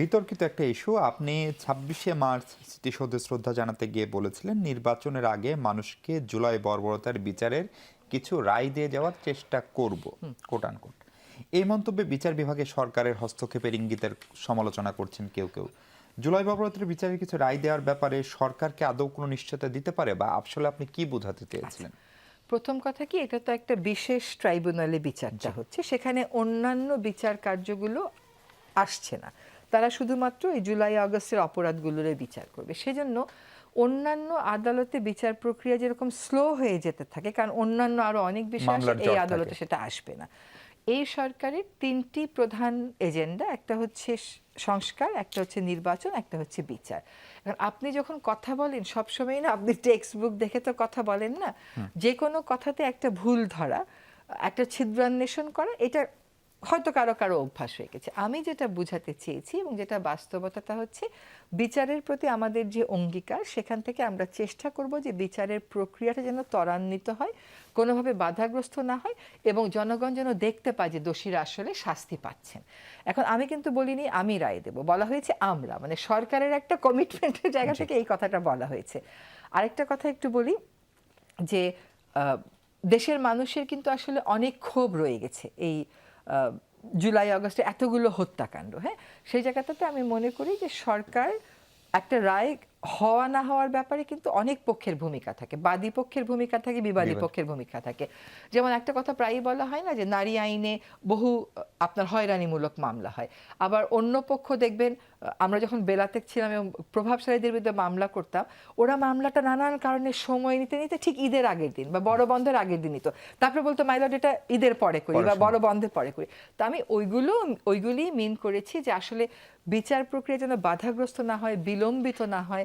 বিতর্কিত একটা ইস্যু আপনি ছাব্বিশে মার্চ স্মৃতিসৌধে শ্রদ্ধা জানাতে গিয়ে বলেছিলেন নির্বাচনের আগে মানুষকে জুলাই বর্বরতার বিচারের কিছু রায় দিয়ে যাওয়ার চেষ্টা করব কোট আনকোট এই মন্তব্যে বিচার বিভাগে সরকারের হস্তক্ষেপের ইঙ্গিতের সমালোচনা করছেন কেউ কেউ। জুলাই বর্বরতার বিচারের কিছু রায় দেওয়ার ব্যাপারে সরকারকে আদৌ কোনো নিশ্চয়তা দিতে পারে বা আসলে আপনি কি বোঝাতে চেয়েছিলেন? প্রথম কথা কি এটা তো একটা বিশেষ ট্রাইব্যুনালে বিচারটা হচ্ছে সেখানে অন্যান্য বিচার কার্যগুলো আসছে না। তারা শুধুমাত্র এই জুলাই আগস্টের অপরাধগুলোর বিচার করবে। সেজন্য অন্যান্য আদালতে বিচার প্রক্রিয়া যেরকম স্লো হয়ে যেতে থাকে কারণ অন্যান্য আরও অনেক বিষয় এই আদালতে সেটা আসবে না। এই সরকারের তিনটি প্রধান এজেন্ডা একটা হচ্ছে সংস্কার একটা হচ্ছে নির্বাচন একটা হচ্ছে বিচার। এখন আপনি যখন কথা বলেন সবসময় না আপনি টেক্সট বুক দেখে তো কথা বলেন না। যে কোনো কথাতে একটা ভুল ধরা একটা ছিদ্রান্বেষণ করা এটা হয়তো কারও কারও অভ্যাস হয়ে গেছে। আমি যেটা বুঝাতে চেয়েছি এবং যেটা বাস্তবতাটা হচ্ছে বিচারের প্রতি আমাদের যে অঙ্গীকার সেখান থেকে আমরা চেষ্টা করব যে বিচারের প্রক্রিয়াটা যেন ত্বরান্বিত হয় কোনোভাবে বাধাগ্রস্ত না হয় এবং জনগণ যেন দেখতে পায় যে দোষীরা আসলে শাস্তি পাচ্ছেন। এখন আমি কিন্তু বলিনি আমি রায় দেব। বলা হয়েছে আমরা মানে সরকারের একটা কমিটমেন্টের জায়গা থেকে এই কথাটা বলা হয়েছে। আরেকটা কথা একটু বলি যে দেশের মানুষের কিন্তু আসলে অনেক ক্ষোভ রয়ে গেছে এই জুলাই আগস্টে এতগুলো হত্যাকাণ্ড হ্যাঁ? সেই জায়গাটাতে আমি মনে করি যে সরকার একটা রায় হওয়া না হওয়ার ব্যাপারে কিন্তু অনেক পক্ষের ভূমিকা থাকে। বাদী পক্ষের ভূমিকা থাকে বিবাদী। পক্ষের ভূমিকা থাকে। যেমন একটা কথা প্রায়ই বলা হয় না যে নারী আইনে বহু আপনার হয়রানিমূলক মামলা হয়। আবার অন্য পক্ষ দেখবেন আমরা যখন বেলাতে ছিলাম এবং প্রভাবশালীদের বিরুদ্ধে মামলা করতাম ওরা মামলাটা নানান কারণে সময় নিতে নিতে ঠিক ঈদের আগের দিন বা বড় বন্ধের আগের দিনই তো। তারপরে বলতো মাইলড এটা ঈদের পরে করি বা বড় বন্ধের পরে করি। তো আমি ওইগুলো ওইগুলি মিন করেছি যে আসলে বিচার প্রক্রিয়া যেন বাধাগ্রস্ত না হয় বিলম্বিত না হয়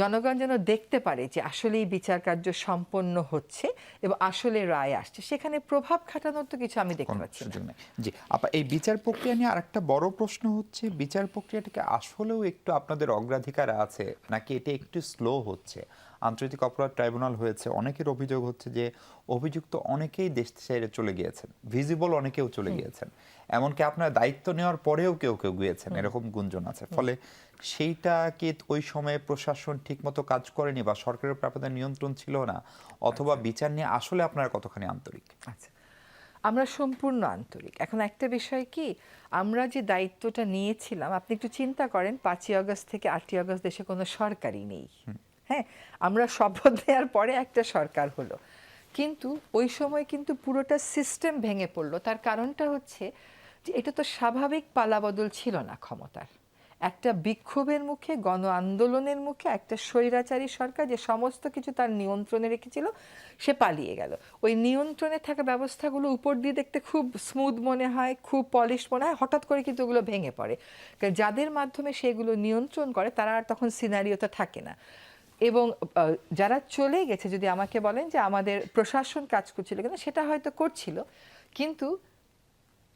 জনগণ যেন দেখতে পারে যে আসলেই বিচার কার্য সম্পন্ন হচ্ছে এবং আসলে রায় আসছে। সেখানে প্রভাব খাটানোর তো কিছু আমি দেখতে পাচ্ছি জি আপা এই বিচার প্রক্রিয়া নিয়ে আরেকটা বড় প্রশ্ন হচ্ছে বিচার প্রক্রিয়াটাকে আসলেও একটু আপনাদের অগ্রাধিকার আছে নাকি এটা একটু স্লো হচ্ছে? আন্তর্জাতিক অপরাধ ট্রাইব্যুনাল হয়েছে অনেকের অভিযোগ হচ্ছে যে অভিযুক্ত অনেকেই দেশ ছেড়ে চলে গিয়েছেন ভিজিবল অনেকেও চলে গিয়েছেন। এমনকি আপনার দায়িত্ব নেওয়ার পরেও কেউ কেউ গিয়েছেন এরকম গুঞ্জন আছে। ফলে সেইটা কি ওই সময়ে প্রশাসন ঠিকমতো কাজ করেনি বা সরকারের উপর আপনাদের নিয়ন্ত্রণ ছিল না অথবা বিচার নিয়ে আসলে আপনারা কতখানি আন্তরিক? আচ্ছা। আমরা সম্পূর্ণ আন্তরিক। এখন একটা বিষয় কি আমরা যে দায়িত্বটা নিয়েছিলাম আপনি একটু চিন্তা করেন পাঁচই আগস্ট থেকে আটই আগস্ট দেশে কোনো সরকারই নেই। হ্যাঁ আমরা শপথ নেওয়ার পরে একটা সরকার হলো। কিন্তু ওই সময় কিন্তু পুরোটা সিস্টেম ভেঙে পড়ল। তার কারণটা হচ্ছে যে এটা তো স্বাভাবিক পালাবদল ছিল না ক্ষমতার। একটা বিক্ষোভের মুখে, গণ আন্দোলনের মুখে একটা স্বৈরাচারী সরকার যে সমস্ত কিছু তার নিয়ন্ত্রণে রেখেছিল, সে পালিয়ে গেল। ওই নিয়ন্ত্রণে থাকা ব্যবস্থাগুলো উপর দিয়ে দেখতে খুব স্মুথ মনে হয়, খুব পলিশ মনে হয়, হঠাৎ করে কিন্তু ওগুলো ভেঙে পড়ে। যাদের মাধ্যমে সেগুলো নিয়ন্ত্রণ করে, তারা আর তখন সিনারিওতে থাকে না। এবং যারা চলে গেছে, যদি আমাকে বলেন যে আমাদের প্রশাসন কাজ করছিল কিনা, সেটা হয়তো করছিল। কিন্তু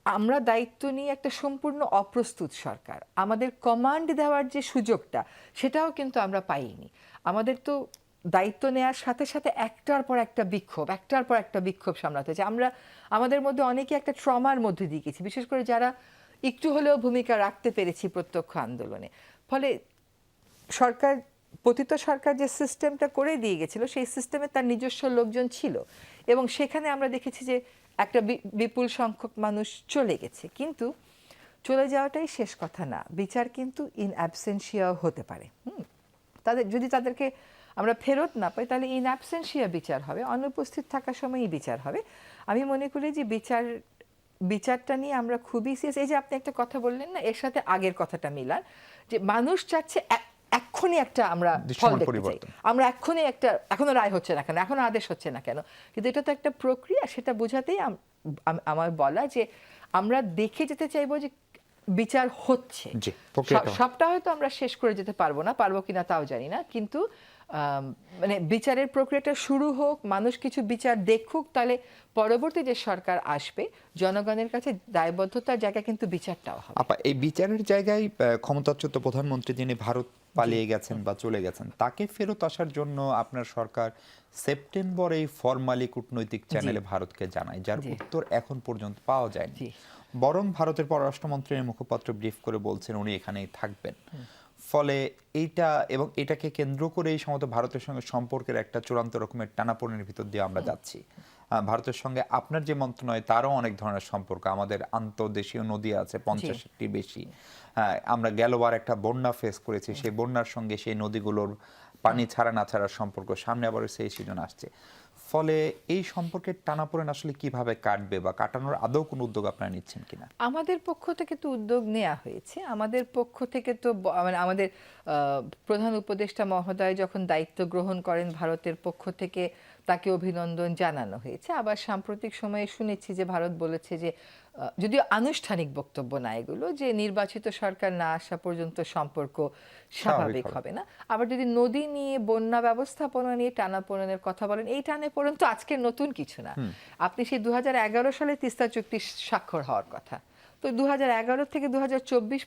আমরা দায়িত্ব নিয়ে একটা সম্পূর্ণ অপ্রস্তুত সরকার। আমাদের কমান্ড দেওয়ার যে সুযোগটা, সেটাও কিন্তু আমরা পাইনি। আমাদের তো দায়িত্ব নেওয়ার সাথে সাথে একটার পর একটা বিক্ষোভ, একটার পর একটা বিক্ষোভ সামলাতে হচ্ছে আমরা, আমাদের মধ্যে অনেকে একটা ট্রমার মধ্যে দিয়ে গেছি, বিশেষ করে যারা একটু হলেও ভূমিকা রাখতে পেরেছি প্রত্যক্ষ আন্দোলনে। ফলে সরকার, পতিত সরকার যে সিস্টেমটা করে দিয়ে গেছিল, সেই সিস্টেমে তার নিজস্ব লোকজন ছিল। এবং সেখানে আমরা দেখেছি যে একটা বিপুল সংখ্যক মানুষ চলে গেছে। কিন্তু চলে যাওয়াটাই শেষ কথা না। বিচার কিন্তু ইন অ্যাবসেন্সিয়াও হতে পারে। হুম। তাদের, যদি তাদেরকে আমরা ফেরত না পাই, তাহলে ইন অ্যাবসেন্সিয়া বিচার হবে। অনুপস্থিত থাকার সময়ই বিচার হবে। আমি মনে করি যে বিচার, বিচারটা নিয়ে আমরা খুবই সিরিয়াস এই যে আপনি একটা কথা বললেন না, এর সাথে আগের কথাটা মিলান। যে মানুষ চাচ্ছে এক্ষুনি একটা আমরা ফল দেখতে চাই। আমরা এক্ষুনি একটা এখনও রায় হচ্ছে না কেন? এখনও আদেশ হচ্ছে না কেন? কিন্তু এটা তো একটা প্রক্রিয়া সেটা বোঝাতেই আম- আম- আমার বলা যে আমরা দেখে যেতে চাইব যে বিচার হচ্ছে। সবটা হয়তো আমরা শেষ করে যেতে পারব না পারব কিনা তাও জানি না। কিন্তু মানে বিচারের প্রক্রিয়াটা শুরু হোক মানুষ কিছু বিচার দেখুক তাহলে পরবর্তী যে সরকার আসবে জনগণের কাছে দায়বদ্ধতার জায়গা কিন্তু বিচারটাও হবে। আপা এই বিচারের জায়গায় ক্ষমতাচ্যুত প্রধানমন্ত্রী যিনি ভারত পালিয়ে গেছেন বা চলে গেছেন তাকে ফেরত আসার জন্য আপনার সরকার সেপ্টেম্বরে ফরমালি কূটনৈতিক চ্যানেলে ভারতকে জানায় যার উত্তর এখন পর্যন্ত পাওয়া যায়নি। বরং ভারতের পররাষ্ট্রমন্ত্রীর মুখপাত্র ব্রিফ করে বলছেন উনি এখানেই থাকবেন। ফলে এইটা এবং এটাকে কেন্দ্র করেই সম্ভবত ভারতের সঙ্গে সম্পর্কের একটা চূড়ান্ত রকমের টানাপোড়েনের ভিতর দিয়ে আমরা যাচ্ছি। ভারতের সঙ্গে আপনার যে মন্ত্রণালয় তারও অনেক ধরনের সম্পর্ক। আমাদের আন্তর্দেশীয় নদী আছে পঞ্চাশটি বেশি। হ্যাঁ, আমরা গেলবার একটা বন্যা ফেস করেছি। সেই বন্যার সঙ্গে সেই নদীগুলোর পানি ছাড়া না ছাড়ার সম্পর্ক সামনে আবার সেই সিজন আসছে। ফলে এই সম্পর্কের টানাপোড়েন আসলে কীভাবে কাটবে বা কাটানোর আদৌ কোনো উদ্যোগ আপনারা নিচ্ছেন কিনা? আমাদের পক্ষ থেকে তো উদ্যোগ নেওয়া হয়েছে। আমাদের পক্ষ থেকে তো মানে আমাদের প্রধান উপদেষ্টা মহোদয় যখন দায়িত্ব গ্রহণ করেন ভারতের পক্ষ থেকে তাকে অভিনন্দন জানানো হয়েছে। আবার সাম্প্রতিক সময়ে শুনেছি যে ভারত বলেছে যে যদিও আনুষ্ঠানিক বক্তব্য না এগুলো যে নির্বাচিত সরকার না আসা পর্যন্ত সম্পর্ক স্বাভাবিক হবে। না। আবার যদি নদী নিয়ে বন্যা ব্যবস্থাপনা নিয়ে টানাপোড়েনের কথা বলেন এই টানাপোড়েন তো আজকের নতুন কিছু না। আপনি সেই দু হাজার এগারো সালে তিস্তা চুক্তি স্বাক্ষর হওয়ার কথা। তো দু থেকে দু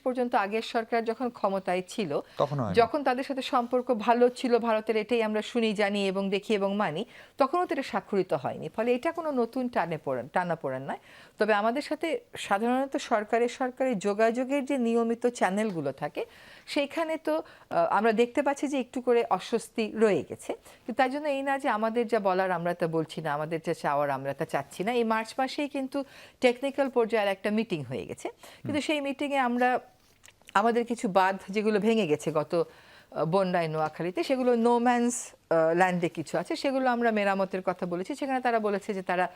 পর্যন্ত আগের সরকার যখন ক্ষমতায় ছিল যখন তাদের সাথে সম্পর্ক ভালো ছিল ভারতের এটাই আমরা শুনি জানি এবং দেখি এবং মানি তখনও তো এটা স্বাক্ষরিত হয়নি। ফলে এটা কোনো নতুন টানে পড়েন টানা পড়েন নয়। তবে আমাদের সাথে সাধারণত সরকারের সরকারের যোগাযোগের যে নিয়মিত চ্যানেলগুলো থাকে সেইখানে তো আমরা দেখতে পাচ্ছি যে একটু করে অস্বস্তি রয়ে গেছে। তাই জন্য এই না যে আমাদের যা বলার আমরা তা বলছি না আমাদের যা চাওয়ার আমরা তা চাচ্ছি না। এই মার্চ মাসেই কিন্তু টেকনিক্যাল পর্যায়ের একটা মিটিং হয়ে গেছে। কিন্তু সেই মিটিংয়ে আমরা আমাদের কিছু বাঁধ যেগুলো ভেঙে গেছে গত বন্যায় নোয়াখালীতে সেগুলো নোম্যান্স ল্যান্ডে কিছু আছে সেগুলো আমরা মেরামতের কথা বলেছি। সেখানে তারা বলেছে যে তারা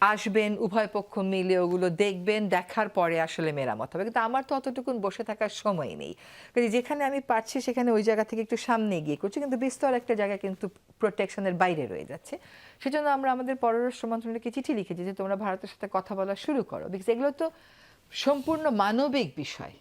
আসবেন, উভয় পক্ষ মিলে ওগুলো দেখবেন, দেখার পরে আসলে মেরামত হবে। কিন্তু আমার তো অতটুকুন বসে থাকার সময় নেই। কাজে যেখানে আমি পারছি সেখানে ওই জায়গা থেকে একটু সামনে গিয়ে করছি। কিন্তু বিস্তর একটা জায়গা কিন্তু প্রোটেকশনের বাইরে রয়ে যাচ্ছে। সেজন্য আমরা আমাদের পররাষ্ট্র মন্ত্রণালয়কে চিঠি লিখেছি যে তোমরা ভারতের সাথে কথা বলা শুরু করো। বিকজ এগুলো তো সম্পূর্ণ মানবিক বিষয়।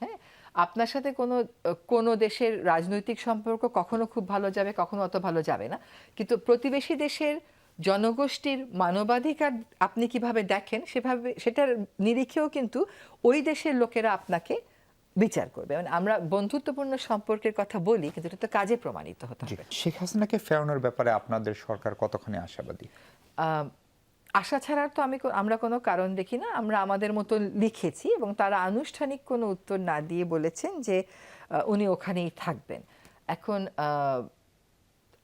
হ্যাঁ? আপনার সাথে কোনো কোনো দেশের রাজনৈতিক সম্পর্ক কখনো খুব ভালো যাবে, কখনো অত ভালো যাবে না। কিন্তু প্রতিবেশী দেশের জনগোষ্ঠীর মানবাধিকার আপনি কীভাবে দেখেন সেভাবে সেটার নিরিখেও কিন্তু ওই দেশের লোকেরা আপনাকে বিচার করবে। মানে আমরা বন্ধুত্বপূর্ণ সম্পর্কের কথা বলি কিন্তু এটা তো কাজে প্রমাণিত হতে হবে। শেখ হাসিনাকে ফেরানোর ব্যাপারে আপনাদের সরকার কতখানি আশাবাদী? আশা ছাড়ার তো আমি আমরা কোনো কারণ দেখি না আমরা আমাদের মতো লিখেছি এবং তারা আনুষ্ঠানিক কোনো উত্তর না দিয়ে বলেছেন যে উনি ওখানেই থাকবেন। এখন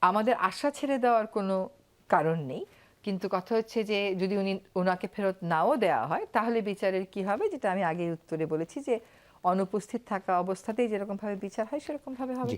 আমাদের আশা ছেড়ে দেওয়ার কোনো কারণ নেই। কিন্তু কথা হচ্ছে যে, যদি উনি ওনাকে ফেরত নাও দেওয়া হয়, তাহলে বিচারের কি হবে? যেটা আমি আগে উত্তরে বলেছি যে, অনুপস্থিত থাকা অবস্থাতেই যেরকমভাবে বিচার হয়, সেরকমভাবে হবে।